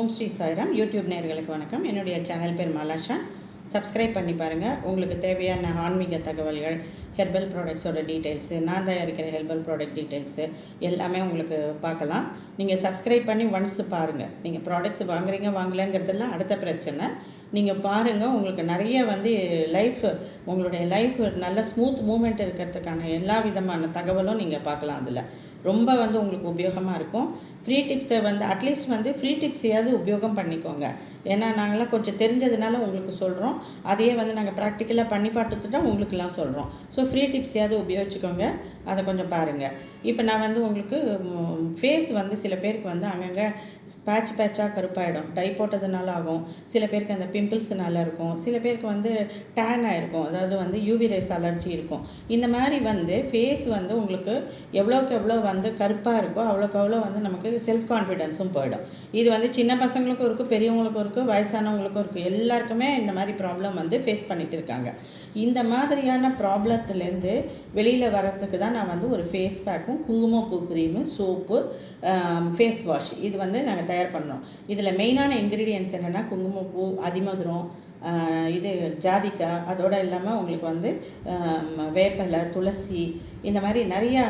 ஓம் Sri Sairam. YouTube நேர்களுக்கு வணக்கம். என்னுடைய சேனல் பேர் மலாஷா. சப்ஸ்கிரைப் பண்ணி பாருங்கள் உங்களுக்கு தேவையான ஆன்மீக தகவல்கள் ஹெர்பல் ப்ராடக்ட்ஸோட டீட்டெயில்ஸு நான் தயாரிக்கிற ஹெர்பல் ப்ராடக்ட் டீட்டெயில்ஸு எல்லாமே உங்களுக்கு பார்க்கலாம். நீங்கள் சப்ஸ்கிரைப் பண்ணி ஒன்ஸ் பாருங்கள் நீங்கள் ப்ராடக்ட்ஸ் வாங்குறீங்க வாங்கலைங்கிறதெல்லாம் அடுத்த பிரச்சனை. நீங்கள் பாருங்கள் உங்களுக்கு நிறைய வந்து லைஃப் உங்களுடைய லைஃப் நல்ல ஸ்மூத் மூமெண்ட் இருக்கிறதுக்கான எல்லா விதமான தகவலும் நீங்கள் பார்க்கலாம் அதில். ரொம்ப வந்து உங்களுக்கு உபயோகமாக இருக்கும். ஃப்ரீ டிப்ஸை வந்து அட்லீஸ்ட் வந்து ஃப்ரீ டிப்ஸையாவது உபயோகம் பண்ணிக்கோங்க. ஏன்னா நாங்களாம் கொஞ்சம் தெரிஞ்சதுனால உங்களுக்கு சொல்கிறோம் அதையே வந்து நாங்கள் ப்ராக்டிக்கலாக பண்ணி பார்த்துட்டு உங்களுக்குலாம் சொல்கிறோம் ஸோ ஃப்ரீ டிப்ஸையாவது உபயோகிச்சுக்கோங்க. அதை கொஞ்சம் பாருங்கள் இப்போ நான் வந்து உங்களுக்கு ஃபேஸ் வந்து சில பேருக்கு வந்து அங்கங்கே பேட்ச் பேட்சாக கருப்பாயிடும். டை போட்டதுனால ஆகும். சில பேருக்கு அந்த பிம்பிள்ஸ்னால இருக்கும். சில பேருக்கு வந்து டேன் ஆகிருக்கும் அதாவது வந்து யூவி ரேஸ் அலர்ஜி இருக்கும். இந்த மாதிரி வந்து ஃபேஸ் வந்து உங்களுக்கு எவ்வளோக்கு எவ்வளோ வந்து வந்து கருப்பாக இருக்கோ அவ்வளோக்கு அவ்வளோ வந்து நமக்கு செல்ஃப் கான்ஃபிடென்ஸும் போயிடும். இது வந்து சின்ன பசங்களுக்கும் இருக்குது பெரியவங்களுக்கும் இருக்குது வயசானவங்களுக்கும் இருக்குது எல்லாருக்குமே இந்த மாதிரி ப்ராப்ளம் வந்து ஃபேஸ் பண்ணிட்டு இருக்காங்க. இந்த மாதிரியான ப்ராப்ளத்துலேருந்து வெளியில் வரத்துக்கு தான் நான் வந்து ஒரு ஃபேஸ் பேக்கும் குங்குமப்பூ க்ரீமு சோப்பு ஃபேஸ் வாஷ் இது வந்து நாங்கள் தயார் பண்ணோம். இதில் மெயினான இன்க்ரீடியன்ஸ் என்னென்னா குங்குமப்பூ அதிமதுரம் இது ஜாதிக்காய் அதோடு இல்லாமல் உங்களுக்கு வந்து வேப்பலை துளசி இந்த மாதிரி நிறையா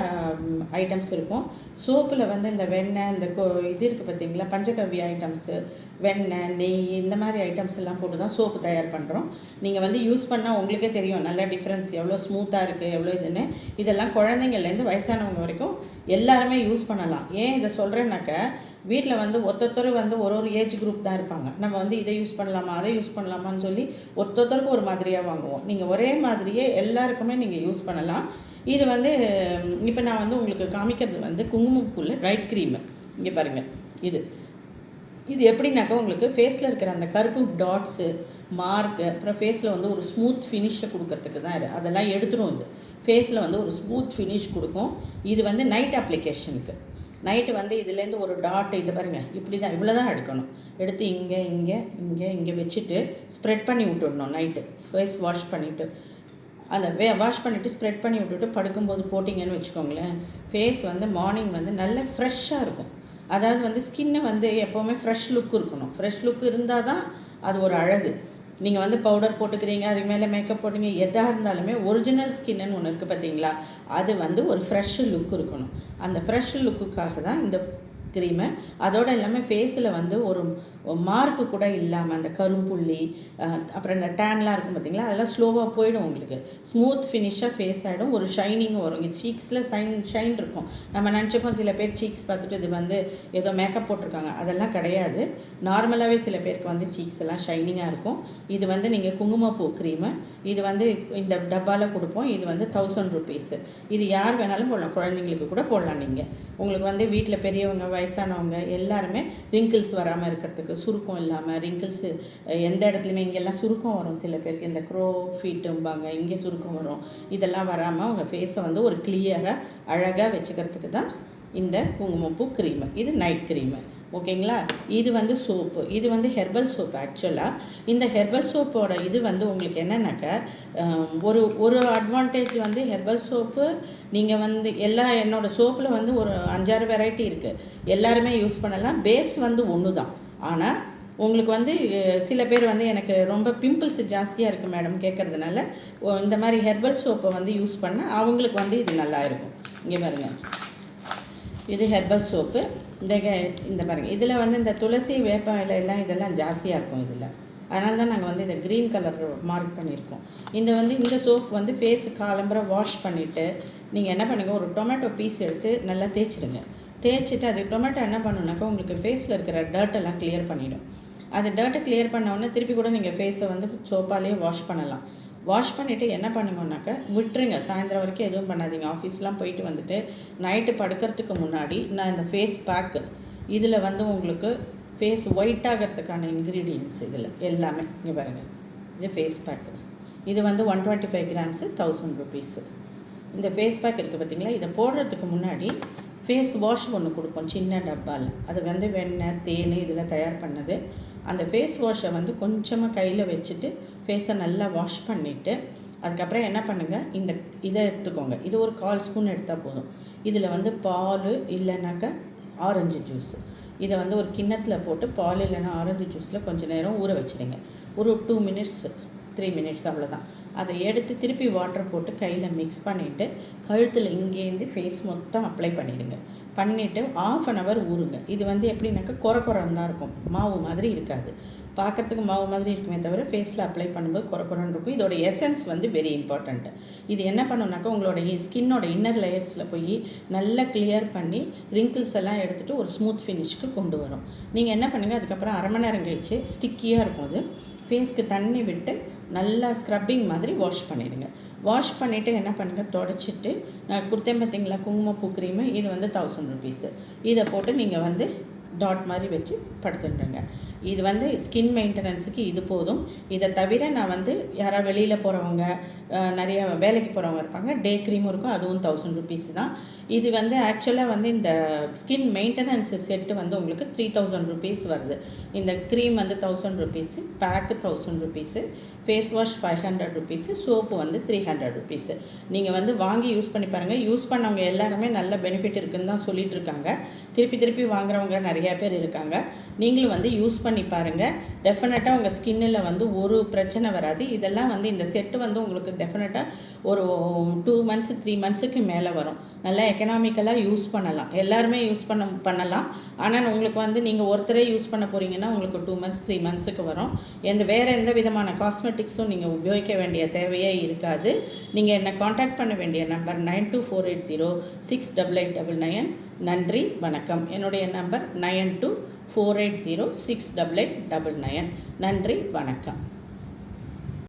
ஐட்டம்ஸ் இருக்கும். சோப்பில் வந்து இந்த வெண்ணெய் இந்த கோ இது இருக்குது பார்த்தீங்களா பஞ்சகவ்ய ஐட்டம்ஸு வெண்ணெய் நெய் இந்த மாதிரி ஐட்டம்ஸ் எல்லாம் போட்டு தான் சோப்பு தயார் பண்ணுறோம் நீங்கள் வந்து யூஸ் பண்ணால் உங்களுக்கே தெரியும் நல்ல டிஃப்ரென்ஸ் எவ்வளோ ஸ்மூத்தாக இருக்குது எவ்வளோ இதுன்னு. இதெல்லாம் குழந்தைங்கள்லேருந்து வயசானவங்க வரைக்கும் எல்லாருமே யூஸ் பண்ணலாம். ஏன் இதை சொல்கிறேன்னாக்க வீட்டில் வந்து ஒத்தொத்தரும் வந்து ஒரு ஒரு ஏஜ் குரூப் தான் இருப்பாங்க. நம்ம வந்து இதை யூஸ் பண்ணலாமா அதை யூஸ் பண்ணலாமான்னு சொல்லி ஒத்தொத்தருக்கு ஒரு மாதிரியாக வாங்குவோம். நீங்கள் ஒரே மாதிரியே எல்லாருக்குமே நீங்கள் யூஸ் பண்ணலாம். இது வந்து இப்போ நான் வந்து உங்களுக்கு காமிக்கிறது வந்து குங்குமப்பூவில் ரைட் க்ரீமு இங்கே பாருங்கள் இது. இது எப்படின்னாக்கா உங்களுக்கு ஃபேஸில் இருக்கிற அந்த கருப்பு டாட்ஸு மார்க்கு அப்புறம் ஃபேஸில் வந்து ஒரு ஸ்மூத் ஃபினிஷை கொடுக்கறதுக்கு தான் இது. அதெல்லாம் எடுத்துரும் இது. ஃபேஸில் வந்து ஒரு ஸ்மூத் ஃபினிஷ் கொடுக்கும். இது வந்து நைட் அப்ளிகேஷனுக்கு நைட்டு வந்து இதுலேருந்து ஒரு டாட் இது பாருங்கள் இப்படி தான் இவ்வளோ தான் எடுக்கணும். எடுத்து இங்கே இங்கே இங்கே இங்கே வச்சுட்டு ஸ்ப்ரெட் பண்ணி விட்டுடணும் நைட்டு. ஃபேஸ் வாஷ் பண்ணிவிட்டு அந்த வே வாஷ் பண்ணிவிட்டு ஸ்ப்ரெட் பண்ணி விட்டுட்டு படுக்கும்போது போட்டிங்கன்னு வச்சுக்கோங்களேன் ஃபேஸ் வந்து மார்னிங் வந்து நல்ல ஃப்ரெஷ்ஷாக இருக்கும். அதாவது வந்து ஸ்கின்னு வந்து எப்போவுமே ஃப்ரெஷ் லுக் இருக்கணும். ஃப்ரெஷ் லுக் இருந்தால் தான் அது ஒரு அழகு. நீங்கள் வந்து பவுடர் போட்டுக்கிறீங்க அதுக்கு மேலே மேக்கப் போட்டுங்க எதாக இருந்தாலுமே ஒரிஜினல் ஸ்கின்னு ஒன்று இருக்குது பார்த்தீங்களா அது வந்து ஒரு ஃப்ரெஷ்ஷு லுக் இருக்கணும். அந்த ஃப்ரெஷ் லுக்குக்காக தான் இந்த க்ரீமு அதோடு இல்லாமல் ஃபேஸில் வந்து ஒரு மார்க்கு கூட இல்லாமல் அந்த கரும்புள்ளி அப்புறம் இந்த டேன்லாம் இருக்கும் பார்த்தீங்களா அதெல்லாம் ஸ்லோவாக போயிடும் உங்களுக்கு. ஸ்மூத் ஃபினிஷாக ஃபேஸ் ஆகிடும் ஒரு ஷைனிங் வரும். இங்கே சீக்ஸில் ஷைன் ஷைன் இருக்கும். நம்ம நினச்சிப்போம் சில பேர் சீக்ஸ் பார்த்துட்டு இது வந்து ஏதோ மேக்கப் போட்டிருக்காங்க. அதெல்லாம் கிடையாது. நார்மலாகவே சில பேருக்கு வந்து சீக்ஸ் எல்லாம் ஷைனிங்காக இருக்கும். இது வந்து நீங்கள் குங்குமப்பூ க்ரீமு இது வந்து இந்த டப்பாவில் கொடுப்போம். இது வந்து தௌசண்ட் ருபீஸு இது யார் வேணாலும் போடலாம். குழந்தைங்களுக்கு கூட போடலாம் நீங்கள் உங்களுக்கு வந்து வீட்டில் பெரியவங்க வயசானவங்க எல்லாருமே ரிங்கிள்ஸ் வராமல் இருக்கிறதுக்கு சுருக்கம் இல்லாமல் ரிங்கிள்ஸ் எந்த இடத்துலையுமே இங்கெல்லாம் சுருக்கம் வரும். சில பேருக்கு இந்த க்ரோ ஃபீட்டும்பாங்க இங்கே சுருக்கம் வரும். இதெல்லாம் வராமல் அவங்க ஃபேஸை வந்து ஒரு கிளியராக அழகாக வச்சுக்கிறதுக்கு தான் இந்த குங்குமப்பூ க்ரீமு இது நைட் க்ரீமு ஓகேங்களா? இது வந்து சோப்பு. இது வந்து ஹெர்பல் சோப் ஆக்சுவலாக இந்த ஹெர்பல் சோப்போட இது வந்து உங்களுக்கு என்னென்னாக்கா ஒரு ஒரு அட்வான்டேஜ் வந்து ஹெர்பல் சோப்பு நீங்கள் வந்து எல்லா என்னோடய சோப்பில் வந்து ஒரு அஞ்சாறு வெரைட்டி இருக்குது எல்லாருமே யூஸ் பண்ணலாம். பேஸ் வந்து ஒன்று தான் ஆனால் உங்களுக்கு வந்து சில பேர் வந்து எனக்கு ரொம்ப பிம்பிள்ஸ் ஜாஸ்தியாக இருக்குது மேடம் கேட்குறதுனால இந்த மாதிரி ஹெர்பல் சோப்பை வந்து யூஸ் பண்ணால் அவங்களுக்கு வந்து இது நல்லா இருக்கும். இங்கே பாருங்கள் இது ஹெர்பல் சோப்பு இந்த கே- இந்த பாருங்கள் இதில் வந்து இந்த துளசி வேப்ப இலையெல்லாம் இதெல்லாம் ஜாஸ்தியாக இருக்கும் இதில். அதனால தான் நாங்கள் வந்து இந்த க்ரீன் கலர் மார்க் பண்ணியிருக்கோம். இந்த வந்து இந்த சோப் வந்து ஃபேஸ் காலம்பரை வாஷ் பண்ணிவிட்டு நீங்கள் என்ன பண்ணுங்கள் ஒரு டொமேட்டோ பீஸ் எடுத்து நல்லா தேய்ச்சிடுங்க. தேய்ச்சிட்டு அது டொமேட்டோ என்ன பண்ணுனாக்கா உங்களுக்கு ஃபேஸில் இருக்கிற டர்ட் எல்லாம் கிளியர் பண்ணிவிடும் அந்த டர்ட்டை கிளியர் பண்ண திருப்பி கூட நீங்கள் ஃபேஸை வந்து சோப்பாலேயே வாஷ் பண்ணலாம். வாஷ் பண்ணிவிட்டு என்ன பண்ணுங்கன்னாக்கா விட்டுருங்க. சாயந்தரம் வரைக்கும் எதுவும் பண்ணாதீங்க. ஆஃபீஸ்லாம் போயிட்டு வந்துட்டு நைட்டு படுக்கிறதுக்கு முன்னாடி நான் இந்த ஃபேஸ் பேக்கு இதில் வந்து உங்களுக்கு ஃபேஸ் ஒயிட் ஆகிறதுக்கான இன்க்ரீடியன்ஸ் இதில் எல்லாமே. இங்கே பாருங்கள் இது ஃபேஸ் பேக்கு இது வந்து one twenty five grams thousand rupees இந்த ஃபேஸ் பேக் இருக்குது பார்த்தீங்களா இதை போடுறதுக்கு முன்னாடி ஃபேஸ் வாஷ் ஒன்று கொடுப்போம். சின்ன டப்பாவில் அது வந்து வெண்ணெய் தேன் இதில் தயார் பண்ணது. அந்த ஃபேஸ் வாஷை வந்து கொஞ்சமாக கையில் வச்சுட்டு ஃபேஸை நல்லா வாஷ் பண்ணிவிட்டு அதுக்கப்புறம் என்ன பண்ணுங்கள் இந்த இதை எடுத்துக்கோங்க. இது ஒரு கால் ஸ்பூன் எடுத்தால் போதும். இதில் வந்து பால் இல்லைனாக்கா ஆரஞ்சு ஜூஸு இதை வந்து ஒரு கிண்ணத்தில் போட்டு பால் இல்லைன்னா ஆரஞ்சு ஜூஸில் கொஞ்சம் நேரம் ஊற வச்சுடுங்க. ஒரு டூ மினிட்ஸ் த்ரீ மினிட்ஸ் அவ்வளோதான் அதை எடுத்து திருப்பி வாட்டர் போட்டு கையில் மிக்ஸ் பண்ணிவிட்டு கழுத்தில் இங்கேருந்து ஃபேஸ் மொத்தம் அப்ளை பண்ணிவிடுங்க பண்ணிவிட்டு ஆஃப் அன் ஹவர் ஊறுங்க. இது வந்து எப்படின்னாக்கா குறை குறம் தான் இருக்கும். மாவு மாதிரி இருக்காது. பார்க்குறதுக்கு மாவு மாதிரி இருக்குமே தவிர ஃபேஸில் அப்ளை பண்ணும்போது குறை குறன்னு இருக்கும். இதோட எசன்ஸ் வந்து வெரி இம்பார்ட்டண்ட்டு இது என்ன பண்ணுனாக்கா உங்களோட ஸ்கின்னோட இன்னர் லேயர்ஸில் போய் நல்லா கிளியர் பண்ணி ரிங்கிள்ஸ் எல்லாம் எடுத்துகிட்டு ஒரு ஸ்மூத் ஃபினிஷ்க்கு கொண்டு வரும். நீங்கள் என்ன பண்ணுங்கள் அதுக்கப்புறம் அரை மணி நேரம் கழிச்சு ஸ்டிக்கியாக இருக்கும் அது. ஃபேஸ்க்கு தண்ணி விட்டு நல்லா ஸ்க்ரப்பிங் மாதிரி வாஷ் பண்ணிவிடுங்க வாஷ் பண்ணிவிட்டு என்ன பண்ணுங்கள் தொடச்சிட்டு நான் கொடுத்தேன் பார்த்தீங்களா குங்குமப்பூ க்ரீமு இது வந்து தௌசண்ட் ருபீஸு இதை போட்டு நீங்கள் வந்து டாட் மாதிரி வச்சு படுத்துட்டுருங்க இது வந்து ஸ்கின் மெயின்டெனன்ஸுக்கு இது போதும். இதை தவிர நான் வந்து யாராவது வெளியில் போகிறவங்க நிறைய வேலைக்கு போகிறவங்க இருப்பாங்க. டே க்ரீமும் இருக்கும். அதுவும் தௌசண்ட் ருபீஸ் தான். இது வந்து ஆக்சுவலாக வந்து இந்த ஸ்கின் மெயின்டெனன்ஸ் செட்டு வந்து உங்களுக்கு த்ரீ தௌசண்ட் ருபீஸ் வருது. இந்த க்ரீம் வந்து thousand rupees pack thousand rupees face wash five hundred rupees soap வந்து த்ரீ ஹண்ட்ரட் ருபீஸு நீங்கள் வந்து வாங்கி யூஸ் பண்ணி பாருங்கள் யூஸ் பண்ணவங்க எல்லாருமே நல்ல பெனிஃபிட் இருக்குதுன்னு தான் சொல்லிகிட்டு இருக்காங்க. திருப்பி திருப்பி வாங்குறவங்க நிறையா பேர் இருக்காங்க. நீங்களும் வந்து யூஸ் பண்ணி பண்ணி பாருங்கள் டெஃபினட்டாக உங்கள் ஸ்கின்னில் வந்து ஒரு பிரச்சனை வராது. இதெல்லாம் வந்து இந்த செட்டு வந்து உங்களுக்கு டெஃபினட்டாக ஒரு டூ மந்த்ஸ் த்ரீ மந்த்ஸுக்கு மேலே வரும். நல்லா எக்கனாமிக்கலாக யூஸ் பண்ணலாம். எல்லாருமே யூஸ் பண்ண பண்ணலாம். ஆனால் உங்களுக்கு வந்து நீங்கள் ஒருத்தரே யூஸ் பண்ண போகிறீங்கன்னா உங்களுக்கு டூ மந்த்ஸ் த்ரீ மந்த்ஸுக்கு வரும். எந்த வேறு எந்த விதமான காஸ்மெட்டிக்ஸும் நீங்கள் உபயோகிக்க வேண்டிய தேவையே இருக்காது. நீங்கள் என்னை காண்டாக்ட் பண்ண வேண்டிய number nine two four eight zero six double eight double nine நன்றி வணக்கம். என்னுடைய number nine two four eight zero six double eight double nine நன்றி வணக்கம்.